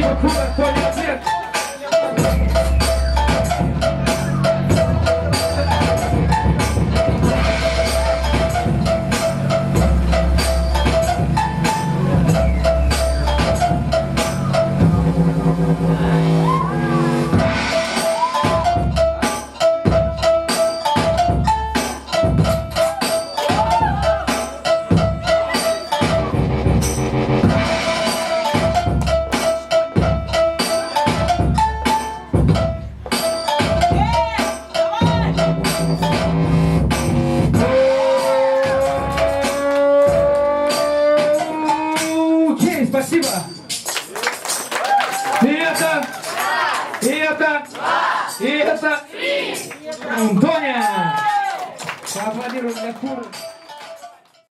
Спасибо, Куба, Коля, Ответ. Спасибо. И это, и это, и это. Тоня. Поаплодируем для Куры.